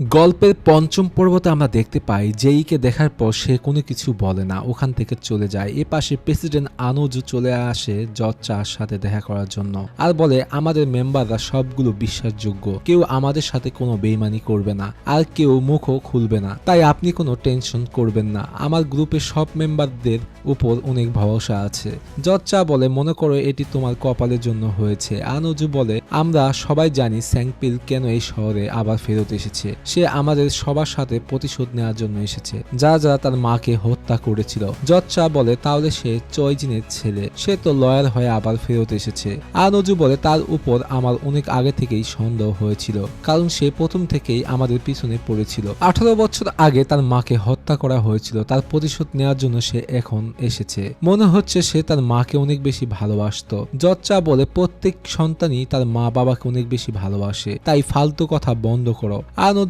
গল্পের পঞ্চম পর্বতে আমরা দেখতে পাই জেইকে দেখার পর সে কোনো কিছু বলে না, ওখান থেকে চলে যায়। এ পাশে প্রেসিডেন্ট আনুজু চলে আসে জজ চার সাথে দেখা করার জন্য আর বলে, আমাদের মেম্বাররা সবগুলো বিশ্বাসযোগ্য। কেউ আমাদের সাথে কোনো বেইমানি করবে না আর কেউ মুখও খুলবে না। তাই আপনি কোনো টেনশন করবেন না। আমার গ্রুপের সব মেম্বারদের উপর অনেক ভরসা আছে। জজ চা বলে, মনে করো এটি তোমার কপালের জন্য হয়েছে। আনুজু বলে, আমরা সবাই জানি স্যাংপিল কেন এই শহরে আবার ফেরত এসেছে। সে আমাদের সবার সাথে প্রতিশোধ নেওয়ার জন্য এসেছে। যা যারা তার মাকে হত্যা করেছিল। জচ্চা বলে, তাহলে সে চয়জিনের ছেলে। সে তো লয়ার হয়ে আবার ফেরত এসেছে। আনজু বলে, তার উপর আমার অনেক আগে থেকেই সন্দেহ হয়েছিল, কারণ সে প্রথম থেকেই আমাদের পিছনে পড়েছিল। আঠারো বছর আগে তার মাকে হত্যা করা হয়েছিল। তার প্রতিশোধ নেওয়ার জন্য সে এখন এসেছে। মনে হচ্ছে সে তার মাকে অনেক বেশি ভালোবাসতো। জচ্চা বলে, প্রত্যেক সন্তানই তার মা বাবাকে অনেক বেশি ভালোবাসে। তাই ফালতু কথা বন্ধ করো।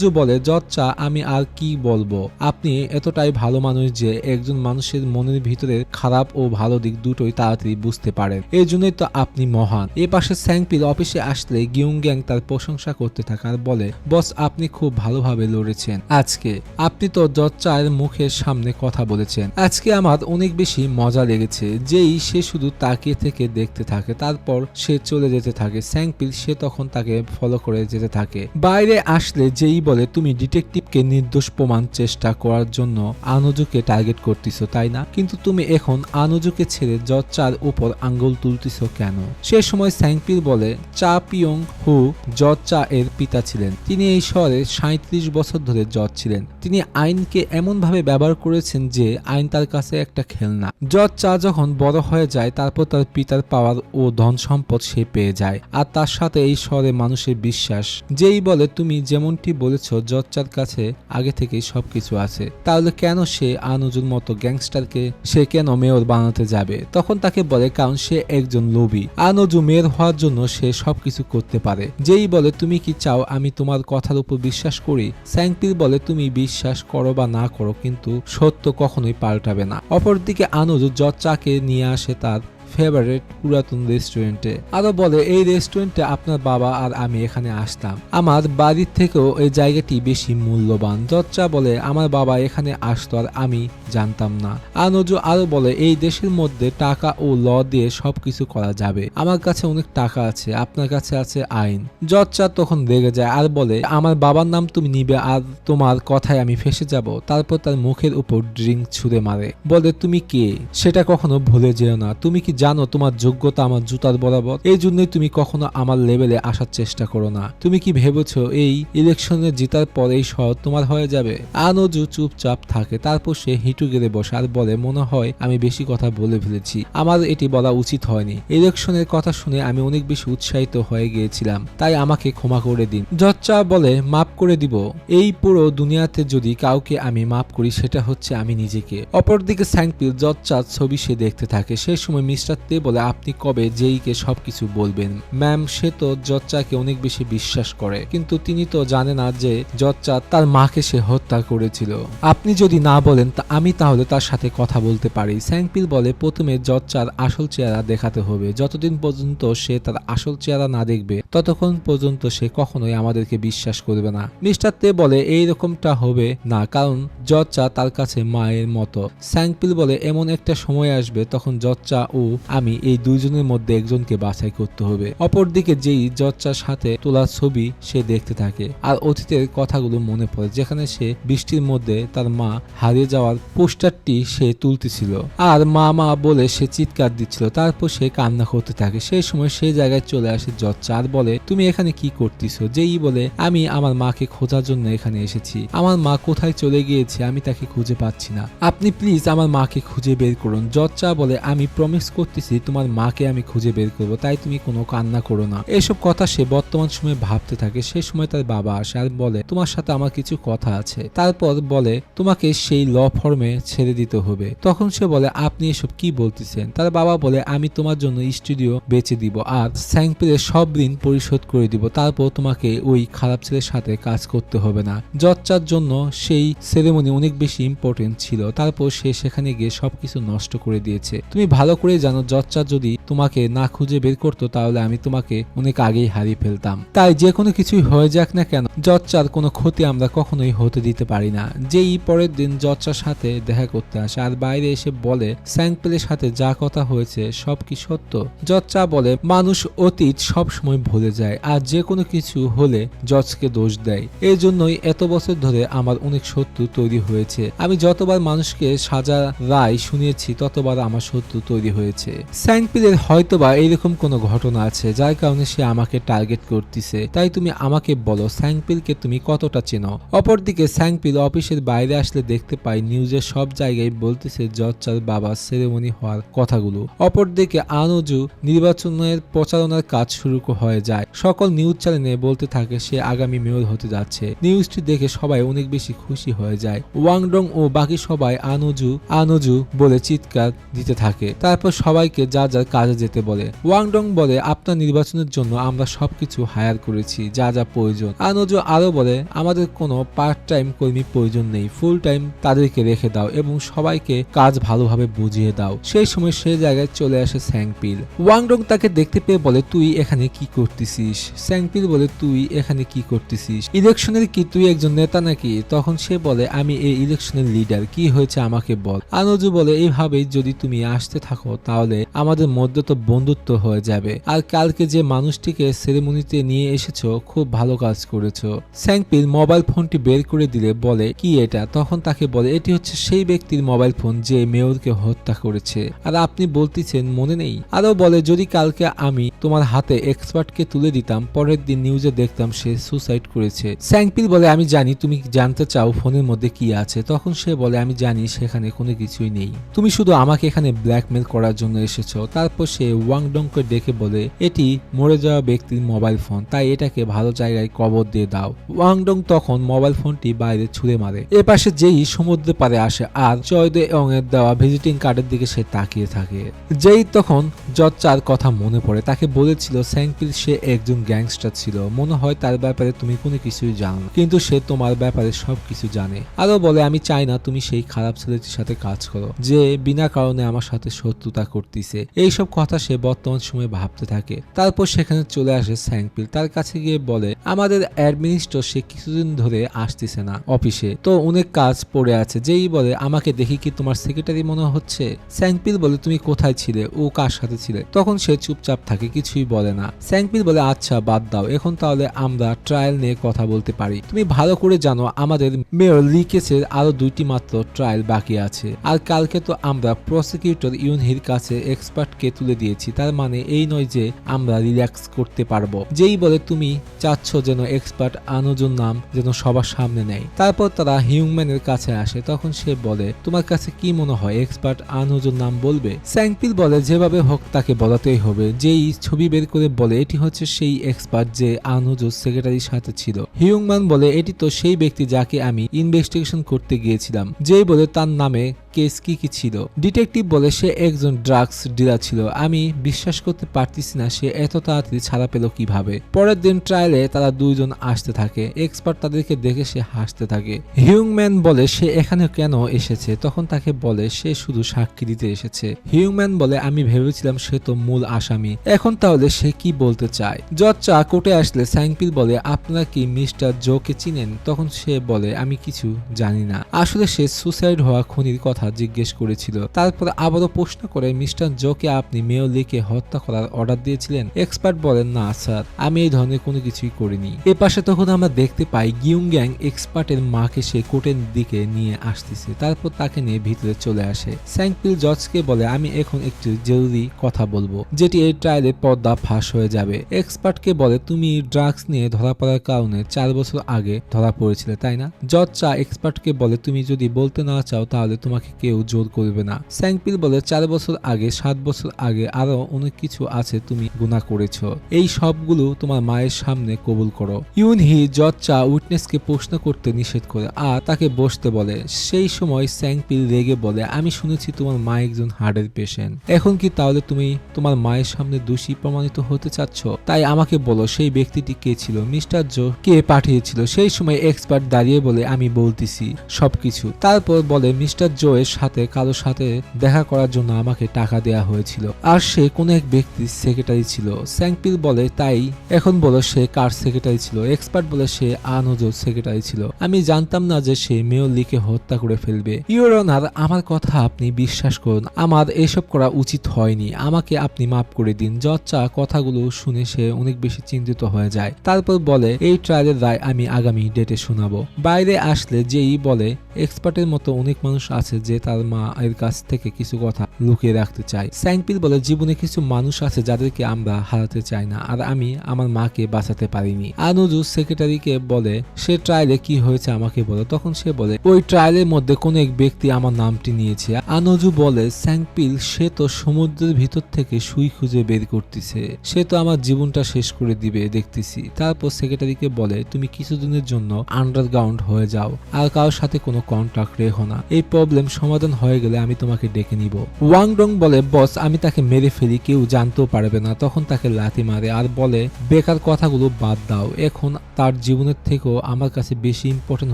আনজু বলে জচ্চা আমি আর কি বলব? আপনি এতটাই ভালো মানুষ যে একজন মানুষের মনের ভিতরে খারাপ ও ভালো দিক দুটোই তাড়াতাড়ি বুঝতে পারেন। এই জন্যই তো আপনি মহান। এ পাশে স্যাংপির অফিসে আসলে গ্যাং তার প্রশংসা করতে থাকার বলে, বস, আপনি খুব ভালোভাবে লড়েছেন। আজকে আপনি তো জচ্চার মুখের সামনে কথা বলেছেন। আজকে আমার অনেক বেশি মজা লেগেছে। যেই সে শুধু তাকিয়ে থেকে দেখতে থাকে, তারপর সে চলে যেতে থাকে। স্যাংপিল সে তখন তাকে ফলো করে যেতে থাকে। বাইরে আসলে যেই বলে তুমি ডিটেকটিভকে নির্দোষ প্রমাণ চেষ্টা করার জন্য আনুজুকে টার্গেট করতেছো, তাই না? কিন্তু তুমি এখন আনুজুকে ছেড়ে জচ্চার উপর আঙ্গুল তুলতেছো কেন? সে সময় স্যাংপির বলে, চা পিয়ং হু জজ চা এর পিতা ছিলেন। তিনি এই শহরে সাঁত্রিশ বছর ধরে জজ ছিলেন। তিনি আইনকে এমনভাবে ব্যবহার করেছেন যে আইন তার কাছে একটা খেলনা। জজ চা যখন বড় হয়ে যায়, তারপর তার পিতার পাওয়ার ও ধন সম্পদ সে পেয়ে যায়। আর তার সাথে এই শহরে মানুষের বিশ্বাস। যেই বলে, তুমি যেমনটি বলেছ জচ্চার কাছে আগে থেকেই সবকিছু আছে। তাহলে কেন সে আনুজুর মতো গ্যাংস্টারকে সে কেন মেয়র বানাতে যাবে? তখন তাকে বলে, কারণ সে একজন লোভী। আনুজু মেয়র হওয়ার জন্য সে সবকিছু করতে পারে। যেই বলে, তুমি কি চাও আমি তোমার কথার উপর বিশ্বাস করি? স্যাংপিল বলে, তুমি বিশ্বাস করো বা না করো, কিন্তু সত্য কখনোই পাল্টাবে না। অপরদিকে আনুজু জচ্চাকে নিয়ে আসে তার ফেভারিট পুরাতন রেস্টুরেন্টে আরও বলে, এই রেস্টুরেন্টে আপনার বাবা আর আমি এখানে আসতাম। আমার বাড়ির থেকেও এই জায়গাটি বেশি মূল্যবান। জচ্চা বলে, আমার বাবা এখানে আসতো আর আমি জানতাম না। আর আনজু আরও বলে, এই দেশের মধ্যে টাকা ও ল দিয়ে সবকিছু করা যাবে। আমার কাছে অনেক টাকা আছে, আপনার কাছে আছে আইন। জচ্চা তখন রেগে যায় আর বলে, আমার বাবার নাম তুমি নিবে আর তোমার কথায় আমি ফেসে যাব। তারপর তার মুখের উপর ড্রিঙ্ক ছুঁড়ে মারে। বলে, তুমি কে? সেটা কখনো ভুলে যেও না। তুমি কি জানো তোমার যোগ্যতা আমার জুতার বরাবর। এই জন্যই তুমি কখনো আমার লেভেলে আসার চেষ্টা করো না। তুমি কি ভেবেছো এই ইলেকশনে জেতার পর এই শহর তোমার হয়ে যাবে? আনজু চুপচাপ থাকে, তারপর সে হিটু গেলে বসে আর বলে, মনে হয় আমি বেশি কথা বলে ফেলেছি। আমার এটি বলা উচিত হয়নি। ইলেকশনের কথা শুনে আমি অনেক বেশি উৎসাহিত হয়ে গিয়েছিলাম। তাই আমাকে ক্ষমা করে দিন। জচ্চা বলে, মাফ করে দিব। এই পুরো দুনিয়াতে যদি কাউকে আমি মাফ করি, সেটা হচ্ছে আমি নিজেকে। অপরদিকে স্যাংপিল জচ্চার ছবি সে দেখতে থাকে। সেই সময় মিস্টার তে বলে, আপনি কবে জেইকে সবকিছু বলবেন? ম্যাম, সে তো জচ্চাকে অনেক বেশি বিশ্বাস করে, কিন্তু তিনি তো জানে না যে জচ্চা তার মাকে সে হত্যা করেছিল। আপনি যদি না বলেন, তা আমি তাহলে তার সাথে কথা বলতে পারি। স্যাংপিল বলে, প্রথমে জচ্চার আসল চেহারা দেখাতে হবে। যতদিন পর্যন্ত সে তার আসল চেহারা না দেখবে, ততক্ষণ পর্যন্ত সে কখনোই আমাদেরকে বিশ্বাস করবে না। মিস্টার তে বলে এই রকমটা হবে না, কারণ জচ্চা তার কাছে মায়ের মতো। স্যাংপিল বলে, এমন একটা সময় আসবে, তখন জচ্চা ও আমি এই দুইজনের মধ্যে একজনকে বাছাই করতে হবে। অপরদিকে যেই জচ্চার সাথে তোলা ছবি সে দেখতে থাকে। আর অতীতের কথাগুলো মনে পড়ে, যেখানে সে বৃষ্টির মধ্যে তার মা হারিয়ে যাওয়ার পোস্টারটি সে তুলতেছিল। আর মা মা বলে সে চিৎকার দিচ্ছিল, তারপর সে কান্না করতে থাকে। সেই সময় সেই জায়গায় চলে আসে জচ্চা আর বলে, তুমি এখানে কি করতেছো? যেই বলে, আমি আমার মাকে খোঁজার জন্য এখানে এসেছি। আমার মা কোথায় চলে গিয়েছে আমি তাকে খুঁজে পাচ্ছি না। আপনি প্লিজ আমার মাকে খুঁজে বের করুন। জচ্চা বলে, আমি প্রমিস করতেছি, তোমার মাকে আমি খুঁজে বের করব, তাই তুমি কোনো কান্না করো না। এসব কথা সে বর্তমান সময়ে ভাবতে থাকে, সে সময় তার বাবা আসে আর বলে, তোমার সাথে আমার কিছু কথা আছে। তারপর বলে, তোমাকে সেই ল ফর্মে ছেড়ে দিতে হবে। তখন সে বলে, আপনি এসব কি বলতেছেন? তার বাবা বলে, আমি তোমার জন্য স্টুডিও বেচে দিব আর স্যাংপেলের সব ঋণ পরিশোধ করে দিব, তারপর তোমাকে ওই খারাপ ছেলের সাথে কাজ করতে হবে না। জচ্চার জন্য সেই সেরেমনি অনেক বেশি ইম্পর্টেন্ট ছিল, তারপর সে সেখানে গিয়ে সবকিছু নষ্ট করে দিয়েছে। তুমি ভালো করে জানো কেন জচ্চা যদি তোমাকে না খুঁজে বের করতো, তাহলে আমি তোমাকে অনেক আগেই হারিয়ে ফেলতাম। তাই যে কোনো কিছুই হয়ে যাক না কেন জচ্চার কোনো ক্ষতি আমরা কখনোই হতে দিতে পারি না। যেই পরের দিন জচ্চার সাথে দেখা করতে আসে, আর বাইরে এসে বলে, স্যাংপেলের সাথে যা কথা হয়েছে, সব কি সত্য? জচ্চা বলে, মানুষ অতীত সব সময় ভুলে যায়, আর যে কোনো কিছু হলে জজকে দোষ দেয়। এই জন্যই এত বছর ধরে আমার অনেক শত্রু তৈরি হয়েছে। আমি যতবার মানুষকে সাজা রায় শুনিয়েছি, ততবার আমার শত্রু তৈরি হয়েছে। স্যাংপিলের হয়তোবা এইরকম কোনো ঘটনা আছে, যার কারণে সে আমাকে টার্গেট করতেছে। তাই তুমি আমাকে বলো স্যাংপিলকে তুমি কতটা চেনো? অপরদিকে স্যাংপিল অফিসের বাইরে আসলে দেখতে পাই, নিউজের সব জায়গায় বলতেছে জজ্জার বাবা সেরেমনি হওয়ার কথাগুলো। অপরদিকে আনুজু নির্বাচনের প্রচারণার কাজ শুরু হয়ে যায়। সকল নিউজ চ্যানেলে বলতে থাকে, সে আগামী মেয়র হতে যাচ্ছে। নিউজটি দেখে সবাই অনেক বেশি খুশি হয়ে যায়। ওয়াংডং ও বাকি সবাই আনুজু আনুজু বলে চিৎকার দিতে থাকে। তারপর সবাইকে যা যার কাজে যেতে বলে। ওয়াংডং বলে, আপনার নির্বাচনের জন্য আমরা সবকিছু হায়ার করেছি, যা যা প্রয়োজন। আনুজু আরও বলে, আমাদের কোনো পার্ট টাইম কর্মী প্রয়োজন নেই ফুল টাইম তাদেরকে রেখে দাও এবং সবাইকে কাজ ভালোভাবে বুঝিয়ে দাও। সেই সময় সে জায়গায় চলে আসে স্যাংপিল। ওয়াংডং তাকে দেখতে পেয়ে বলে, তুই এখানে কি করতেছিস? স্যাংপিল বলে, তুই এখানে কি করতেছিস? ইলেকশনের কি তুই একজন নেতা নাকি? তখন সে বলে, আমি এই ইলেকশনের লিডার, কি হয়েছে আমাকে বল। আনুজু বলে, এইভাবেই যদি তুমি আসতে থাকো তাহলে আমাদের মধ্যে তো বন্ধুত্ব হয়ে যাবে। আর কালকে যে মানুষটিকে সেরেমনিতে নিয়ে এসেছ, খুব ভালো কাজ করেছ। স্যাংপিল মোবাইল ফোনটি বের করে দিলে বলে, কি এটা? তখন তাকে বলে, এটি হচ্ছে সেই ব্যক্তির মোবাইল ফোন যে মেয়রকে হত্যা করেছে। আর আপনি বলতেছেন, মনে নেই। আরও বলে, যদি কালকে আমি তোমার হাতে এক্সপার্টকে তুলে দিতাম, পরের দিন নিউজে দেখতাম সে সুসাইড করেছে। স্যাংপিল বলে, আমি জানি, তুমি জানতে চাও ফোনের মধ্যে কি আছে। তখন সে বলে, আমি জানি, সেখানে কোনো কিছুই নেই। তুমি শুধু আমাকে এখানে ব্ল্যাকমেল করার জন্য এসেছ। তারপর সে ওয়াংডংকে ডেকে বলে, এটি মরে যাওয়া ব্যক্তির মোবাইল ফোন, তাই এটাকে ভালো জায়গায় কবর দিয়ে দাও। ওয়াংডং তখন মোবাইল ফোনটি বাইরে ছুঁড়ে মারে। এপাশে যেই সমুদ্রে পারে আসে আর চয়দে এবং এর দেওয়া ভিজিটিং কার্ডের দিকে সে তাকিয়ে থাকে। যেই তখন জচ্চার কথা মনে পড়ে, তাকে বলেছিল স্যাংপিল সে একজন গ্যাংস্টার ছিল। মনে হয় তার ব্যাপারে তুমি কোনো কিছুই জানো। কিন্তু সে তোমার ব্যাপারে সব কিছু জানে। আরও বলে, আমি চাই না তুমি সেই খারাপ ছেলেটির সাথে কাজ করো, যে বিনা কারণে আমার সাথে শত্রুতা করতেছে। এইসব কথা সে বর্তমান সময়ে ভাবতে থাকে। তারপর সেখানে চলে আসে স্যাংপিল তার কাছে গিয়ে বলে, আমাদের অ্যাডমিনিস্ট্র সে কিছুদিন ধরে আসতেছে না অফিসে। তো অনেক কাজ পড়ে আছে। যেই বলে, আমাকে দেখি কি তোমার সেক্রেটারি মনে হচ্ছে? স্যাংপিল বলে, তুমি কোথায় ছিলে? ও কার সাথে ছিলে? তখন সে চুপচাপ থাকে, কিছুই বলে না। স্যাংপিল বলে আচ্ছা বাদ দাও। এখন তাহলে আমরা ট্রায়াল নিয়ে কথা বলতে পারি। তুমি ভালো করে জানো, আমাদের মেয়র লিকেসের আরও দুইটি মাত্র ট্রায়াল বাকি আছে। আর কালকে তো আমরা প্রসিকিউটর ইউনহির কাছে এক্সপার্টকে তুলে দিয়েছি। তার মানে এই নয় যে আমরা রিল্যাক্স করতে পারব। যেই বলে, তুমি চাচ্ছ যেন এক্সপার্ট আনোজন নাম যেন সবার সামনে নেয়। তারপর তারা হিউম্যানের কাছে আসে। তখন সে বলে, তোমার কাছে কি মনে হয় এক্সপার্ট আনোজন নাম বলবে? স্যাংপিল বলে, যেভাবে হোক তাকে বলাতেই হবে। যেই ছবি বের করে বলে, এটি হচ্ছে সেই এক্সপার্ট যে আনোজো সেক্রেটারির সাথে ছিল। হিউংম্যান বলে, এটি তো সেই ব্যক্তি যাকে আমি ইনভেস্টিগেশন করতে গিয়েছিলাম। যেই বলে, তার নামে কেস কি কি ছিল? ডিটেকটিভ বলে সে একজন ড্রাগস ডিলার ছিল। আমি বিশ্বাস করতে পারতেছি না সে এত তাড়াতাড়ি ছাড়া পেল কীভাবে। পরের দিন ট্রায়ালে তারা দুইজন আসতে থাকে। এক্সপার্ট তাদেরকে দেখে সে হাসতে থাকে। হিউম্যান বলে, সে এখানে কেন এসেছে? তখন তাকে বলে, সে শুধু সাক্ষী দিতে এসেছে। হিউম্যান বলে, আমি ভেবেছিলাম সে তো মূল আসামি। এখন তাহলে সে কি বলতে চায়? জচ্চা কোর্টে আসলে স্যাংপিল বলে, আপনারা কি মিস্টার জোকে চিনেন? তখন সে বলে, আমি কিছু জানি না। আসলে সে সুসাইড হওয়া খুনির কথা জিজ্ঞেস করেছিল। তারপর আবারও প্রশ্ন করে, মিস্টার জোকে আপনি মেয় লিকে হত্যা করার অর্ডার দিয়েছিলেন? এক্সপার্ট বলেন, না, স্যার, আমি এই ধরনের কোনো কিছুই করিনি। এ পাশে তখন আমরা দেখতে পাই গ্যাং এক্সপার্টের মাকে সে কোর্টের দিকে নিয়ে আসতেছে। তারপর তাকে নিয়ে ভিতরে চলে আসে। স্যাংপিল জজকে বলে, আমি এখন একটি জরুরি কথা বলব, যেটি এই ট্রায়ালে পর্দা ফাঁস হয়ে যাবে। এক্সপার্টকে বলে, তুমি ড্রাগস নিয়ে ধরা পড়ার কারণে চার বছর আগে ধরা পড়েছিলে, তাই না? জজ চা এক্সপার্টকে বলে, তুমি যদি বলতে না চাও, তাহলে তোমাকে কেউ জোর করবে না। স্যাংপিল বলে চার বছর আগে, সাত বছর আগে আরও অনেক কিছু আছে তুমি গুণা করেছ। এই সবগুলো তোমার মায়ের সামনে কবুল করো। ইউনহি জজ চা উইটনেসকে প্রশ্ন করতে নিষেধ করে আর তাকে বসতে বলে, সেই সময় স্যাংপিল রেগে বলে, আমি শুনেছি তোমার মা একজন হার্টের পেশেন্ট। এখন কি তাহলে তুমি তোমার মায়ের সামনে দোষী প্রমাণিত হতে চাচ্ছ? তাই আমাকে বলো, সেই ব্যক্তিটি কে ছিল? মিস্টার জো কে পাঠিয়েছিল? সেই সময় এক্সপার্ট দাঁড়িয়ে বলে, আমি বলতেছি সবকিছু। তারপর বলে, মিস্টার জো এর সাথে, কারোর সাথে দেখা করার জন্য আমাকে টাকা দেয়া হয়েছিল। আর সে কোন এক ব্যক্তির সেক্রেটারি ছিল। স্যাংপিল বলে, তাই এখন বলো সে কার সেক্রেটারি ছিল। এক্সপার্ট বলে সে আনোজোর সেক্রেটারি ছিল। আমি জানতাম না যে সে মেয়র লিকে হত্যা করে ফেলবে। ইউর অনার আমার কথা আপনি বিশ্বাস করুন। আমার এসব করা উচিত হয়নি। আমাকে আপনি মাফ করে দিন। জচ্চা কথাগুলো শুনে সে অনেক বেশি চিন্তিত হয়ে যায়। তারপর বলে, এই ট্রায়ালের রায় আমি আগামী ডেটে শোনাবো। বাইরে আসলে যেই বলে এক্সপার্টের মতো অনেক মানুষ আছে যে তার মা এর কাছ থেকে কিছু কথা লুকিয়ে রাখতে চায়। স্যাংপিল বলে, জীবনে কিছু মানুষ আছে যাদেরকে আমরা হারাতে চাই না, আর আমি আমার মাকে বাঁচাতে পারিনি। আনুজু সেক্রেটারিকে বলে, সে ট্রায়ালে কি হয়েছে আমাকে বলে। তখন সে বলে, ওই ট্রায়ালের মধ্যে কোন এক ব্যক্তি আমার নামটি নিয়েছে। আনুজু বলে স্যাংপিল সে তো সমুদ্রের ভিতর থেকে সুই খুঁজে বের করতেছে। সে তো আমার জীবনটা শেষ করে দিবে, দেখতেছি। তারপর সেক্রেটারিকে বলে, তুমি কিছুদিনের জন্য আন্ডারগ্রাউন্ড হয়ে যাও, আর কারোর সাথে কোনো কন্ট্রাক্ট রেখো না। এই প্রবলেম সমাধান হয়ে গেলে আমি তোমাকে ডেকে নিব। ওয়াংডং বলে, বস, আমি তাকে মেরে ফেলি, কেউ জানতেও পারবে না। তখন তাকে লাথি মারে আর বলে, বেকার কথাগুলো বাদ দাও। এখন তার জীবনের থেকেও আমার কাছে বেশি ইম্পর্টেন্ট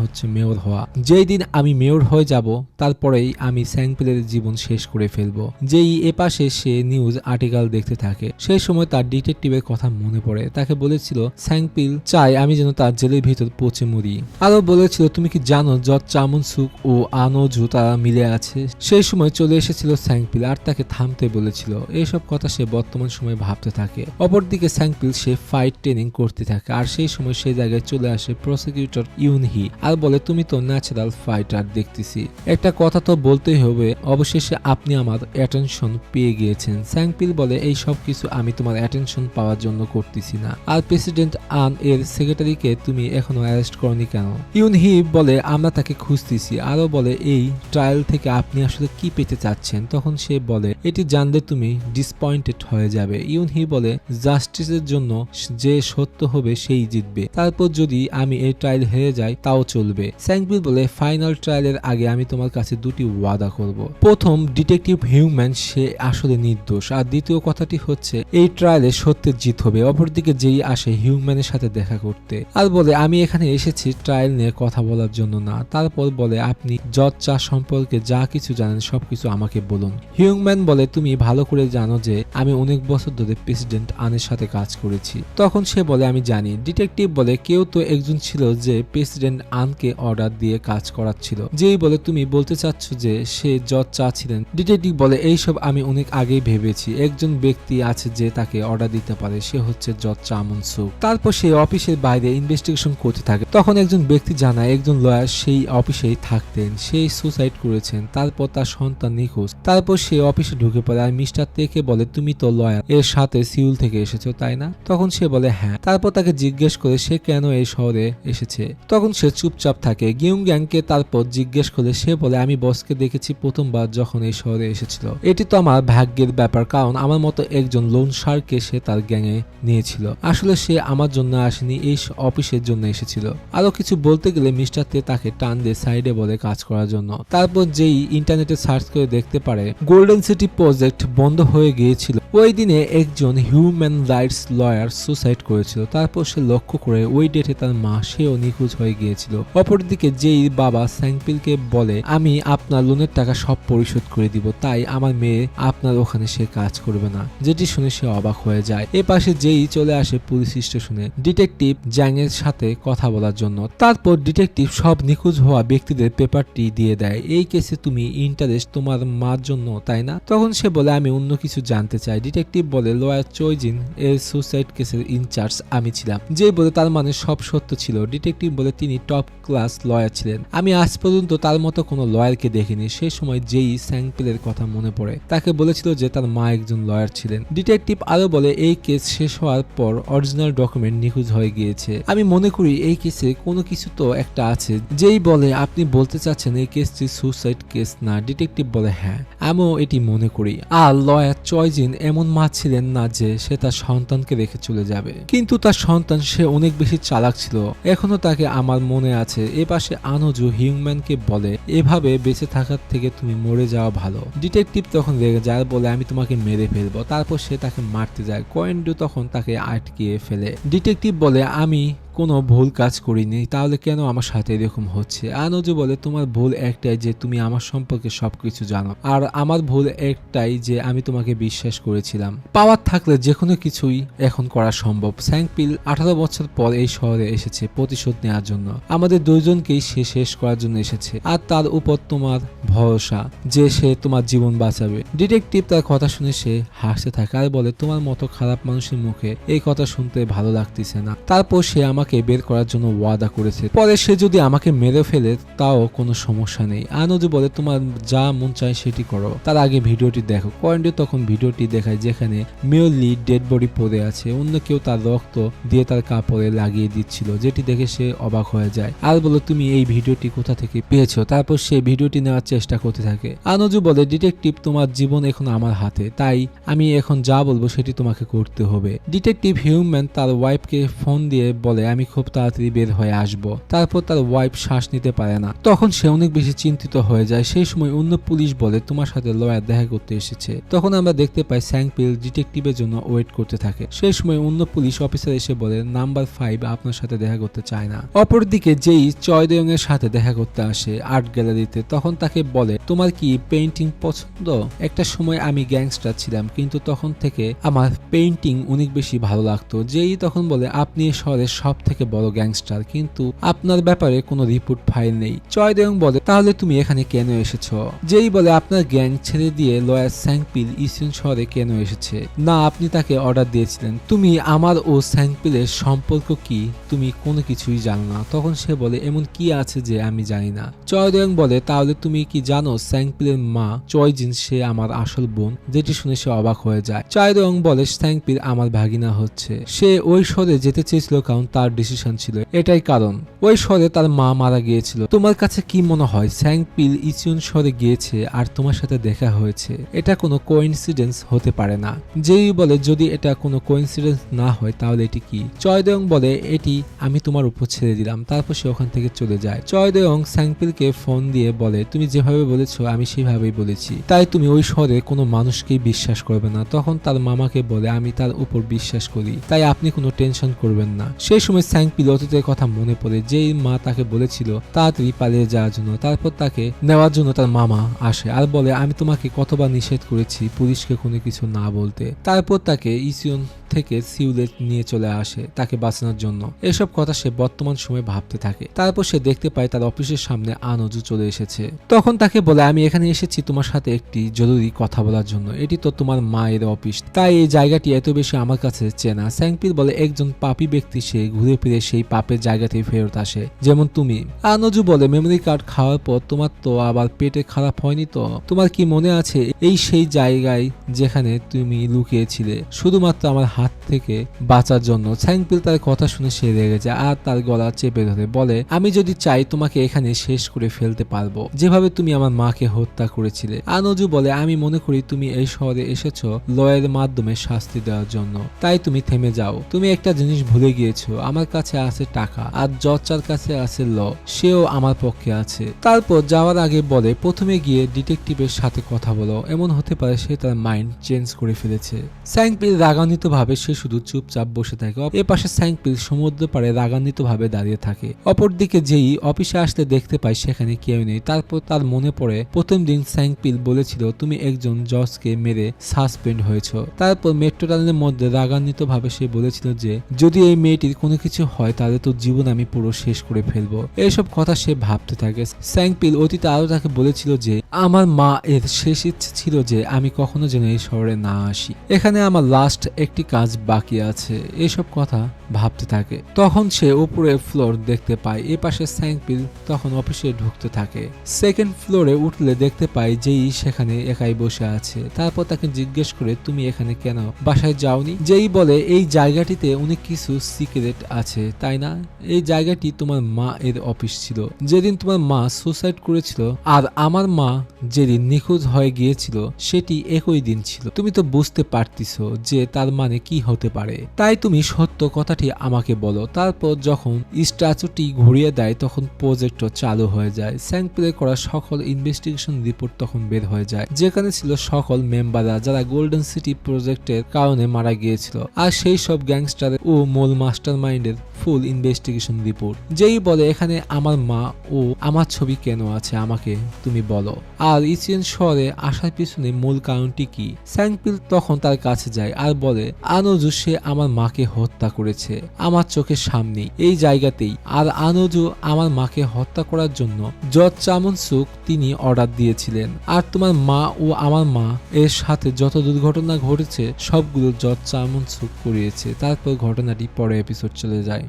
হচ্ছে মেয়র হওয়া। যেই দিন আমি মেয়র হয়ে যাব, তারপরেই আমি স্যাংপেলের জীবন শেষ করে ফেলব। যেই এপাশে সে নিউজ আর্টিকেল দেখতে থাকে সেই সময় তার ডিটেকটিভের কথা মনে পড়ে। তাকে বলেছিল, স্যাংপিল, চাই আমি যেন তার জেলের ভিতর পচে মরি। আরও বলেছিল, তুমি কি জানো, যত চামন সুক ও আনোজু তারা মিলে আছে। সেই সময় চলে এসেছিল স্যাংপিল আর তাকে থামতে বলেছিল। এইসব কথা সে বর্তমান সময়ে ভাবতে থাকে। অপরদিকে স্যাংপিল সে ফাইট ট্রেনিং করতে থাকে আর সেই সময় সেই জায়গায় চলে আসে প্রসিকিউটর ইউনহি আর বলে, তুমি তো ন্যাচারাল ফাইটার দেখতেছি। একটা কথা তো বলতেই হবে। অবশেষে আপনি আমার অ্যাটেনশন পেয়ে গিয়েছেন স্যাংপিল বলে, এই সব কিছু আমি তোমার অ্যাটেনশন পাওয়ার জন্য করতেছি না আর প্রেসিডেন্ট আন এর সেক্রেটারিকে তুমি এখনও অ্যারেস্ট করনি কেন ইউনহি বলে, আমরা তাকে খুঁজতেছি। আরও বলে, এই ট্রায়াল থেকে আপনি আসলে কি পেতে চাচ্ছেন? তখন সে বলে, এটি জানলে তুমি ডিসপয়েন্টেড হয়ে যাবে। ইউনহি বলে, জাস্টিসের জন্য যে সত্য হবে সেই জিতবে। তারপর যদি আমি এই ট্রায়াল হেরে যাই, তাও চলবে। স্যাংপিল বলে ফাইনাল ট্রায়ালের আগে আমি তোমার কাছে দুটি ওয়াদা করব। প্রথম ডিটেকটিভ হিউম্যান সে আসলে নির্দোষ। আর দ্বিতীয় কথাটি হচ্ছে, এই ট্রায়ালে সত্যের জিত হবে। অপরদিকে যেই আসে হিউম্যানের সাথে দেখা করতে। আর বলে, আমি এখানে এসেছি ট্রায়াল নিয়ে কথা বলার জন্য না। তারপর বলে, আপনি জজ চা সম্পর্কে যা কিছু জানেন, সবকিছু আমাকে বলুন। হিউম্যান বলে, তুমি ভালো করে জানো যে, আমি অনেক বছর ধরে প্রেসিডেন্ট আনের সাথে কাজ করেছি। তখন সে বলে, আমি জানি। ডিটেকটিভ বলে, কেউ তো একজন ছিল যে প্রেসিডেন্ট আনকে অর্ডার দিয়ে কাজ করাচ্ছিল। যেই বলে, তুমি বলতে চাচ্ছ যে, সে জজ চা ছিলেন ডিটেকটিভ বলে, এইসব আমি অনেক আগেই ভেবেছি। একজন ব্যক্তি আছে যে তাকে অর্ডার দিতে পারে, সে হচ্ছে জজ চা মনসুক তারপর সে অফিসের বাইরে ইনভেস্টিগেশন করতে থাকে। তখন একজন ব্যক্তি জানায়, একজন লয়ার সেই অফিসেই থাকতেন। সেই সুসাইড করেছেন তারপর তার সন্তান নিখোঁজ। তারপর সে অফিসে ঢুকে পড়ে আর মিস্টার তেকে বলে, তুমি তো লয়ার, এর সাথে সিউল থেকে এসেছ, তাই না? তখন সে বলে হ্যাঁ। তারপর তাকে জিজ্ঞেস করে, সে কেন এই শহরে এসেছে? তখন সে চুপচাপ থাকে। গিউং গ্যাংকে তারপর জিজ্ঞেস করে, সে বলে, আমি বসকে দেখেছি প্রথমবার যখন এই শহরে এসেছিল। এটি তো আমার ভাগ্যের ব্যাপার, কারণ আমার মতো একজন লোন শার্ককে সে তার গ্যাংয়ে নিয়েছিল। আসলে সে আমার জন্য আসেনি, এই অফিসের জন্য এসেছিল। আরও কিছু বলতে গেলে মিস্টার তে তাকে টান দিয়ে সাইডে বলে কাজ করার জন্য। তারপর যেই ইন্টারনেটে সার্চ করে দেখতে পারে গোল্ডেন সিটি প্রজেক্ট বন্ধ হয়ে গিয়েছিল। ওই দিনে একজন হিউম্যান রাইটস লয়ার সুসাইড করেছিল। তারপর সে লক্ষ্য করে ওই ডেটে তার মা, সেও নিখোঁজ হয়ে গিয়েছিল। অপরদিকে যেই বাবা স্যাংপিলকে বলে, আমি আপনার লোনের টাকা সব পরিশোধ করে দিব, তাই আমার মেয়ে আপনার ওখানে সে কাজ করবে না। যেটি শুনে সে অবাক হয়ে যায়। এ পাশে যেই চলে আসে পুলিশ স্টেশনে, ডিটেকটিভ জ্যাং এর সাথে কথা বলার জন্য। তারপর ডিটেকটিভ সব নিখোঁজ হওয়া ব্যক্তিদের পেপারটি দিয়ে দেয়। এই কেসে তুমি, ইন্টারেস্ট তোমার মার জন্য, তাই না? তখন সে বলে, আমি অন্য কিছু জানতে চাই। ডিটেকটিভ বলে, লয়ার চৈজিন এর সুসাইড কেসের ইনচার্জ আমি ছিলাম। যে বলে, তার মানে সব সত্য ছিল। ডিটেকটিভ বলে, তিনি টপ ক্লাস লয়ার ছিলেন। আমি আজ পর্যন্ত তার মতো কোনো লয়ারকে দেখিনি। সেই সময় যেই স্যাংপেলের কথা মনে পড়ে, তাকে বলেছিল যে তার মা একজন লয়ার ছিলেন। ডিটেকটিভ আরও বলে, এই কেস শেষ হওয়ার পর অরিজিনাল ডকুমেন্ট নিখোঁজ হয়ে গিয়েছে। আমি মনে করি, এই কেসে কোনো কিছু তো একটা আছে। যেই বলে, আপনি বলতে চাচ্ছেন, এই কেসটি সুসাইড কেস না, ডিটেকটিভ বলে হ্যাঁ। আমিও এটি মনে করি। আর লয়ার চয়জিন এমন মা ছিলেন না যে সে তার সন্তানকে রেখে চলে যাবে। কিন্তু তার সন্তান সে অনেক বেশি চালাক ছিল। এখনও তাকে আমার মনে আছে, এ পাশে আনোজু হিউম্যানকে বলে, এভাবে বেঁচে থাকার থেকে তুমি মরে যাওয়া ভালো। ডিটেকটিভ তখন রেগে যায়, বলে, আমি তোমাকে মেরে ফেলব। তারপর সে তাকে মারতে যায়। কোয়েন্ডু তখন তাকে আটকিয়ে ফেলে। ডিটেকটিভ বলে, আমি কোনো ভুল কাজ করিনি, তাহলে কেন আমার সাথে এরকম হচ্ছে? আনোজু বলে, তোমার ভুল একটাই যে তুমি আমার সম্পর্কে সবকিছু জানো, আর আমার ভুল একটাই যে আমি তোমাকে বিশ্বাস করেছিলাম। পাওয়ার থাকলে যে কোনো কিছুই এখন করা সম্ভব। স্যাংপিল আঠারো বছর পর এই শহরে এসেছে প্রতিশোধ নেওয়ার জন্য। আমাদের দুইজনকেই সে শেষ করার জন্য এসেছে, আর তার উপর তোমার ভরসা যে সে তোমার জীবন বাঁচাবে। ডিটেকটিভ তার কথা শুনে সে হাসতে থাকে, আর বলে, তোমার মতো খারাপ মানুষের মুখে এই কথা শুনতে ভালো লাগতেছে না। তারপর সে আমাকে বের করার জন্য ওয়াদা করেছে। পরে সে যদি আমাকে মেরে ফেলে, তাও কোনো সমস্যা নেই। আনজু বলে, তোমার যা মন চায় সেটি করো। তার আগে ভিডিওটি দেখো। কয়েন্ডে তখন ভিডিওটি দেখায়, যেখানে মেয়রলি ডেড বডি পড়ে আছে। অন্য কেউ তার রক্ত দিয়ে তার কাপড়ে লাগিয়ে দিচ্ছিল, যেটি দেখে সে অবাক হয়ে যায়। আর বলে, তুমি এই ভিডিওটি কোথা থেকে পেয়েছ? তারপর সে ভিডিওটি নেওয়ার চেষ্টা করতে থাকে। আনজু বলে, ডিটেকটিভ তোমার জীবন এখন আমার হাতে। তাই আমি এখন যা বলব সেটি তোমাকে করতে হবে। ডিটেকটিভ হিউম্যান তার ওয়াইফকে ফোন দিয়ে বলে আমি খুব তাড়াতাড়ি বের হয়ে আসব। তারপর তার ওয়াইফ শ্বাস নিতে পারে না। তখন সে অনেক বেশি চিন্তিত হয়ে যায়। সেই সময় অন্য পুলিশ বলে, তোমার সাথে লয়ার দেখা করতে এসেছে। তখন আমরা দেখতে পাই স্যাংপিল ডিটেকটিভের জন্য ওয়েট করতে থাকে। সেই সময় অন্য পুলিশ অফিসার এসে বলে, নাম্বার ফাইভ আপনার সাথে দেখা করতে চায় না। অপরদিকে যেই চয়দেয়ং এর সাথে দেখা করতে আসে আর্ট গ্যালারিতে, তখন তাকে বলে, তোমার কি পেইন্টিং পছন্দ? একটা সময় আমি গ্যাংস্টার ছিলাম, কিন্তু তখন থেকে আমার পেইন্টিং অনেক বেশি ভালো লাগতো। যেই তখন বলে, আপনি শহরের সব থেকে বড় গ্যাংস্টার, কিন্তু আপনার ব্যাপারে কোনো রিপোর্ট ফাইল নেই। চয়দেয়ং বলে, তাহলে তুমি এখানে কেন এসেছ? যেই বলে, আপনার গ্যাং ছেড়ে দিয়ে লয়ার স্যাংপিল ইসিয়ন শহরে কেন এসেছে? না, আপনি তাকে অর্ডার দিয়েছিলেন। তুমি আমার ও স্যাংপিলের সম্পর্ক কি? তুমি কোনো কিছুই জানো না। তখন সে বলে, এমন কি আছে যে আমি জানি না? চয়দেয়ং বলে, তাহলে তুমি কি জানো স্যাংপিলের মা চয়জিন, সে আমার আসল বোন? যেটি শুনে সে অবাক হয়ে যায়। চয়দেয়ং বলে, স্যাংপিল আমার ভাগিনা হচ্ছে। সে ওই শহরে যেতে চেয়েছিল, কারণ তার ডিসিশন ছিল। এটাই কারণ। ওই শহরে তার মা মারা গিয়েছিল। তোমার কাছে কি মনে হয়, স্যাংপিল ইচিয়ন শহরে গিয়েছে আর তোমার সাথে দেখা হয়েছে? এটা কোনো কোইন্সিডেন্স হতে পারে না। যেই বলে, যদি এটা কোনো কোইন্সিডেন্স না হয়, তাহলে এটি কি? চয়দেয়ং বলে, এটি আমি তোমার উপর ছেড়ে দিলাম। তারপর সে ওখান থেকে চলে যায়। চয়দেয়ং স্যাংপিলকে ফোন দিয়ে বলে, তুমি যেভাবে বলেছ, আমি সেভাবেই বলেছি। তাই তুমি ওই শহরে কোনো মানুষকেই বিশ্বাস করবে না। তখন তার মামাকে বলে, আমি তার উপর বিশ্বাস করি। তাই আপনি কোনো টেনশন করবেন না। সেই সময় স্যাংপিল অতীতের কথা মনে পড়ে। যেই মা তাকে বলেছিল, তাড়াতাড়ি পালিয়ে যাওয়ার জন্য। তারপর তাকে নেওয়ার জন্য তার মামা আসে আর বলে, আমি তোমাকে কতবার নিষেধ করেছি পুলিশকে কোনো কিছু না বলতে। তারপর তাকে ইসিয়ন থেকে সিউলেট নিয়ে চলে আসে তাকে বাঁচানোর জন্য। এসব কথা সে বর্তমান সময়ে ভাবতে থাকে। তারপর সে দেখতে পায় তার অফিসের সামনে আনজু চলে এসেছে। তখন তাকে বলে, আমি এখানে এসেছি তোমার সাথে একটি জরুরি কথা বলার জন্য। এটি তো তোমার মায়ের অফিস। তাই এই জায়গাটি এত বেশি আমার কাছে চেনা। স্যাংপির বলে, একজন পাপি ব্যক্তি, সে ঘুরে ফিরে সেই পাপের জায়গাতেই ফেরত আসে, যেমন তুমি। আনজু বলে, মেমোরি কার্ড খাওয়ার পর তোমার তো আবার পেটে খারাপ হয়নি তো? তোমার কি মনে আছে, এই সেই জায়গায় যেখানে তুমি লুকিয়েছিলে? শুধুমাত্র আমার হাত থেকে বাঁচার জন্য। স্যাংপিল তার কথা শুনে সে রেগে যায় আর তার গলা চেপে ধরে বলে, আমি যদি চাই তোমাকে এখানে শেষ করে ফেলতে পারব। যেভাবে তুমি আমার মাকে হত্যা করেছিলে আনজু বলে, আমি মনে করি তুমি এই শহরে এসেছ লয়ের মাধ্যমে শাস্তি দেওয়ার জন্য। তাই তুমি থেমে যাও। তুমি একটা জিনিস ভুলে গিয়েছো। আমার কাছে আছে টাকা আর জর্জার কাছে আছে ল। সেও আমার পক্ষে আছে তারপর যাওয়ার আগে বলে, প্রথমে গিয়ে ডিটেকটিভের সাথে কথা বলো। এমন হতে পারে সে তার মাইন্ড চেঞ্জ করে ফেলেছে স্যাংপিল রাগান্বিত ভাবে সে শুধু চুপচাপ বসে থাকে। এ পাশে স্যাংপিল সমুদ্র পারে রাগান্বিত ভাবে দাঁড়িয়ে থাকে। অপরদিকে যেই অফিসে আসতে দেখতে পায় সেখানে কেউ নেই। তারপর তার মনে পড়ে, প্রথম দিন স্যাংপিল বলেছিল তুমি একজন জজকে মেরে সাসপেন্ড হয়েছ। তারপর মেট্রো ট্রেনের মধ্যে রাগান্বিত ভাবে সে বলেছিল যে, যদি এই মেয়েটির কোনো কিছু হয় তাহলে তো জীবন আমি পুরো শেষ করে ফেলব। এইসব কথা সে ভাবতে থাকে। স্যাংপিল অতীতে আরও তাকে বলেছিল যে, আমার মা এর শেষ ইচ্ছে ছিল যে আমি কখনো যেন এই শহরে না আসি। এখানে আমার লাস্ট একটি কাজ বাকি আছে, এসব কথা ভাবতে থাকে। তখন সে উপরে ফ্লোর দেখতে পায় এ পাশে স্যাংপিল তখন অফিসে ঢুকতে থাকে। সেকেন্ড ফ্লোরে উঠলে দেখতে পায় যেই সেখানে একাই বসে আছে। তারপর তাকে জিজ্ঞেস করে, তুমি এখানে কেন? বাসায় যাওনি? যেই বলে, এই জায়গাটিতে অনেক কিছু সিক্রেট আছে, তাই না? এই জায়গাটি তোমার মা এর অফিস ছিল। যেদিন তোমার মা সুসাইড করেছিল আর আমার মা যেদিন নিখোঁজ হয়ে গিয়েছিল, সেটি একই দিন ছিল। তুমি তো বুঝতে পারতিছো যে তার মানে কি হতে পারে? তাই তুমি সত্য কথাটি আমাকে বলো। তারপর যখন স্ট্যাচুটি ঘুরিয়ে দেয়, তখন প্রজেক্টও চালু হয়ে যায়। স্যাংপ্লে করা সকল ইনভেস্টিগেশন রিপোর্ট তখন বের হয়ে যায়। যেখানে ছিল সকল মেম্বাররা যারা গোল্ডেন সিটি প্রজেক্টের কারণে মারা গিয়েছিল। আর সেই সব গ্যাংস্টার ও মূল মাস্টার মাইন্ডের ফুল ইনভেস্টিগেশন রিপোর্ট যেই বলে, এখানে আমার মা ও আমার ছবি কেন আছে? আমাকে তুমি বলো। আর ইচিয়েন শহরে আসার পিছনে মূল কারণটি কি? স্যাংপিল তখন তার কাছে যায় আর বলে, আনোজু, সে আমার মাকে হত্যা করেছে আমার চোখের সামনেই, এই জায়গাতেই। আর আনোজু আমার মাকে হত্যা করার জন্য জজ চামন সুক তিনি অর্ডার দিয়েছিলেন। আর তোমার মা ও আমার মা এর সাথে যত দুর্ঘটনা ঘটেছে, সবগুলো জজ চামন সুক করিয়েছে। তারপর ঘটনাটি পরে এপিসোড চলে যায়।